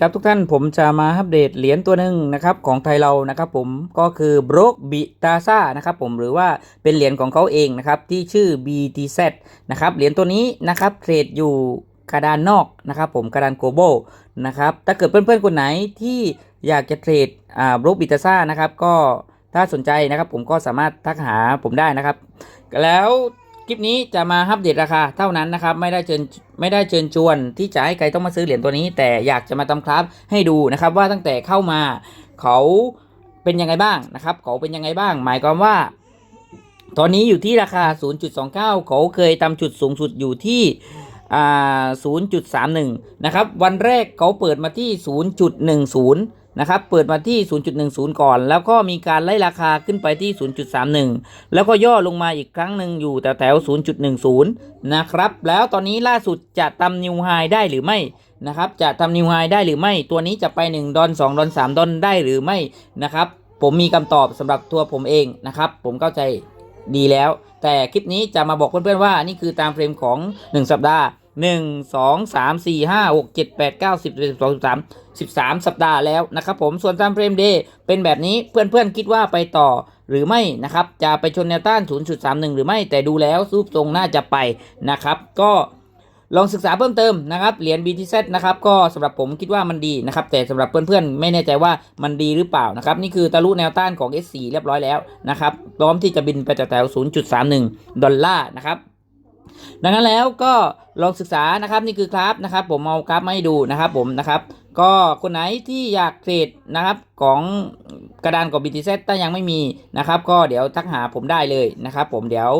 ครับทุกท่านผมจะมาอัปเดตเหรียญตัวหนึ่งนะครับของไทยเรานะครับผมก็คือบรกบิตาซานะครับผมหรือว่าเป็นเหรียญของเขาเองนะครับที่ชื่อ BTZ นะครับเหรียญตัวนี้นะครับเทรดอยู่กระดานนอกนะครับผมกระดานโกลบอลนะครับถ้าเกิดเพื่อนๆคนไหนที่อยากจะเทรดอ่าบรกบิตาซานะครับก็ถ้าสนใจนะครับผมก็สามารถทักหาผมได้นะครับ แล้ว คลิปนี้จะมาอัปเดตราคาเท่านั้นนะครับไม่ได้เชิญไม่ได้เชิญชวนที่จะให้ใครต้องมาซื้อเหรียญตัวนี้ แต่อยากจะมาทำครับให้ดูนะครับว่าตั้งแต่เข้ามาเขาเป็นยังไงบ้างนะครับเขาเป็นยังไงบ้าง หมายความว่า ตอนนี้อยู่ที่ราคา 0.29 เขาเคยทำจุดสูงสุดอยู่ที่อ่า0.31 นะครับ วันแรกเขาเปิดมาที่ 0.10 นะครับเปิดมาที่ 0.10 ก่อน แล้วก็มีการไล่ราคาขึ้นไปที่ 0.31 แล้วก็ย่อลงมาอีกครั้งหนึ่งอยู่แถวแถว0.10 นะครับ แล้วตอนนี้ล่าสุดจะทำนิวไฮได้หรือไม่นะครับ จะทำนิวไฮได้หรือไม่ ตัวนี้จะไป 1 ดอล2ดอล3ดอลได้หรือไม่นะครับ ผมมีคำตอบสำหรับตัวผมเองนะครับ ผมเข้าใจดีแล้ว แต่คลิปนี้จะมาบอกเพื่อนๆว่านี่คือตามเฟรมของ 1 สัปดาห์ 1 2 3 4 5 6 7 8 9 10 11 12 13 13สัปดาห์แล้วนะครับผมส่วนตามเฟรมเดย์เป็นแบบนี้เพื่อนๆคิดว่าไปต่อหรือไม่นะครับ จะไปชนแนวต้าน 0.31 หรือไม่แต่ดูแล้วรูปทรงน่าจะไปนะครับ ก็ลองศึกษาเพิ่มเติมนะครับเหรียญ BTZ นะครับก็สำหรับผมคิดว่ามันดีนะครับแต่สำหรับเพื่อนๆ ไม่แน่ใจว่ามันดีหรือเปล่านะครับนี่คือทะลุแนวต้านของ S4 เรียบร้อยแล้วนะครับพร้อมที่จะบินไปแถวๆ0.31 ดอลลาร์นะครับ ดังนั้นแล้วก็ลองศึกษานะครับนี่คือกราฟนะครับ ผมเอากราฟมาให้ดูนะครับผมนะครับ ก็คนไหนที่อยากเทรดนะครับของกระดานของ BTZ ถ้ายังไม่มีนะครับ ก็เดี๋ยวทักหาผมได้เลยนะครับ ผมเดี๋ยว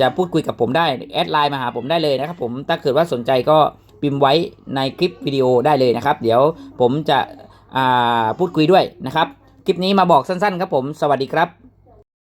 จะพูดคุยกับผมได้แอดไลน์มาหาผมได้เลยนะครับ ผมถ้าเกิดว่าสนใจก็พิมพ์ไว้ในคลิปวิดีโอได้เลยนะครับ เดี๋ยวผมจะพูดคุยด้วยนะครับ คลิปนี้มาบอกสั้นๆครับผมสวัสดีครับ